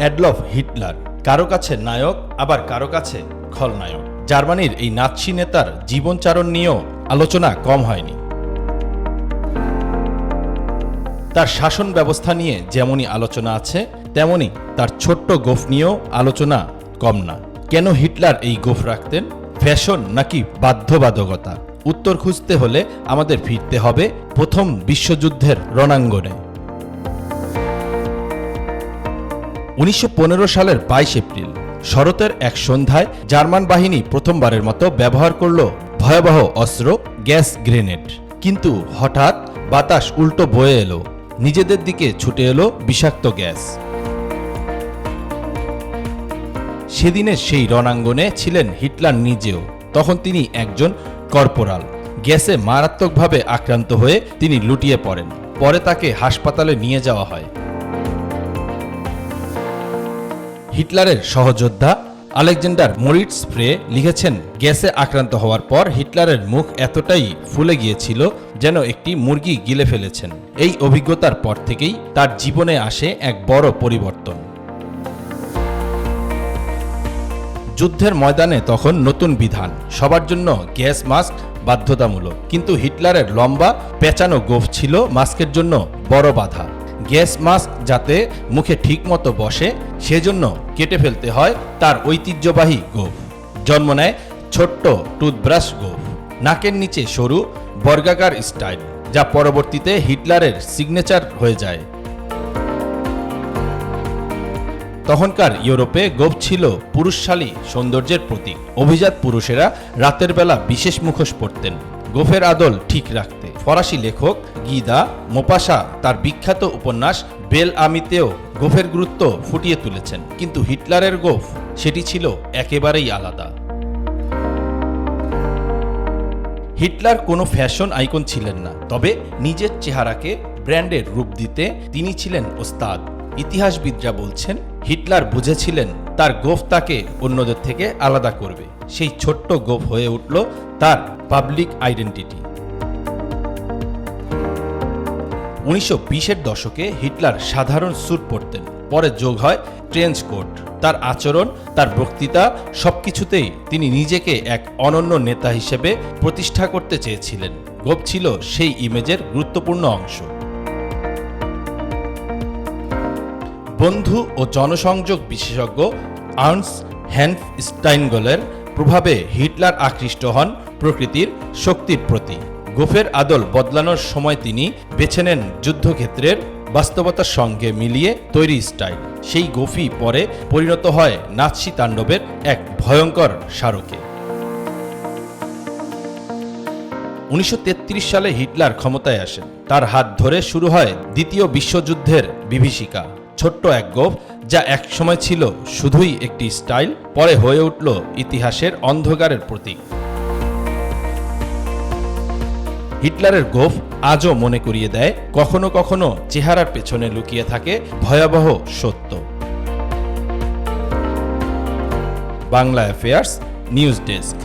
Adolf Hitler. কারও কাছে নায়ক, আবার কারও কাছে খলনায়ক। জার্মানির এই নাৎসি নেতার জীবনচারণ নিয়েও আলোচনা কম হয়নি। তার শাসন ব্যবস্থা নিয়ে যেমনই আলোচনা আছে তেমনি তার ছোট্ট গোফ নিয়েও আলোচনা কম না। কেন হিটলার এই গোফ রাখতেন? ফ্যাশন নাকি বাধ্যবাধকতা? উত্তর খুঁজতে হলে আমাদের ফিরতে হবে প্রথম বিশ্বযুদ্ধের রণাঙ্গনে। উনিশশো পনেরো সালের বাইশ এপ্রিল, শরতের এক সন্ধ্যায় জার্মান বাহিনী প্রথমবারের মতো ব্যবহার করল ভয়াবহ অস্ত্র, গ্যাস গ্রেনেড। কিন্তু হঠাৎ বাতাস উল্টো বয়ে এলো, নিজেদের দিকে ছুটে এলো বিষাক্ত গ্যাস। সেদিনের সেই রণাঙ্গনে ছিলেন হিটলার নিজেও, তখন তিনি একজন কর্পোরাল। গ্যাসে মারাত্মকভাবে আক্রান্ত হয়ে তিনি লুটিয়ে পড়েন, পরে তাকে হাসপাতালে নিয়ে যাওয়া হয়। হিটলারের সহযোদ্ধা আলেকজান্ডার মরিটস স্প্রে লিখেছেন, গ্যাসে আক্রান্ত হওয়ার পর হিটলারের মুখ এতটাই ফুলে গিয়েছিল যেন একটি মুরগি গিলে ফেলেছেন। এই অভিজ্ঞতার পর থেকেই তার জীবনে আসে এক বড় পরিবর্তন। যুদ্ধের ময়দানে তখন নতুন বিধান, সবার জন্য গ্যাস মাস্ক বাধ্যতামূলক। কিন্তু হিটলারের লম্বা, পেঁচানো গোফ ছিল মাস্কের জন্য বড় বাধা। গ্যাস মাস্ক যাতে মুখে ঠিকমতো বসে, সেজন্য কেটে ফেলতে হয় তার ঐতিহ্যবাহী গোফ। জন্ম নেয় ছোট্ট টুথব্রাশ গোফ, নাকের নিচে সরু বর্গাকার স্টাইল, যা পরবর্তীতে হিটলারের সিগনেচার হয়ে যায়। তখনকার ইউরোপে গোপ ছিল পুরুষশালী সৌন্দর্যের প্রতীক। অভিজাত পুরুষেরা রাতের বেলা বিশেষ মুখোশ পরতেন। গোফের আদল ঠিক রাখতে ফরাসি লেখক গিদা মোপাসা তার বিখ্যাত উপন্যাস বেল আমিতেও গোফের গুরুত্ব ফুটিয়ে তুলেছেন। কিন্তু হিটলারের গোফ, সেটি ছিল একেবারেই আলাদা। হিটলার কোনো ফ্যাশন আইকন ছিলেন না, তবে নিজের চেহারাকে ব্র্যান্ডের রূপ দিতে তিনি ছিলেন ওস্তাদ। ইতিহাসবিদরা বলছেন, হিটলার বুঝেছিলেন তার গোফ তাকে অন্যদের থেকে আলাদা করবে। সেই ছোট্ট গোফ হয়ে উঠল তার পাবলিক আইডেন্টিটি। উনিশশো বিশের দশকে হিটলার সাধারণ স্যুট পরতেন। পরে যোগ হয় ট্রেঞ্চ কোট। তার আচরণ, তার বক্তৃতা, সবকিছুতেই তিনি নিজেকে এক অনন্য নেতা হিসেবে প্রতিষ্ঠা করতে চেয়েছিলেন। গোপ ছিল সেই ইমেজের গুরুত্বপূর্ণ অংশ। বন্ধু ও জনসংযোগ বিশেষজ্ঞ আর্নস হ্যান্ড স্টাইনগলের প্রভাবে হিটলার আকৃষ্ট হন প্রকৃতির শক্তির প্রতি। গোফের আদল বদলানোর সময় তিনি বেছে নেন যুদ্ধক্ষেত্রের বাস্তবতার সঙ্গে মিলিয়ে তৈরি স্টাইল। সেই গোফি পরে পরিণত হয় নাৎসি তাণ্ডবের এক ভয়ঙ্কর স্মারকে। উনিশশো তেত্রিশ সালে হিটলার ক্ষমতায় আসেন। তার হাত ধরে শুরু হয় দ্বিতীয় বিশ্বযুদ্ধের বিভীষিকা। ছোট্ট এক গোফ যা একসময় ছিল শুধুই একটি স্টাইল, পরে হয়ে উঠল ইতিহাসের অন্ধকারের প্রতীক। হিটলারের গোফ আজও মনে করিয়ে দেয়, কখনো কখনো চেহারার পেছনে লুকিয়ে থাকে ভয়াবহ সত্য। Bangla affairs news desk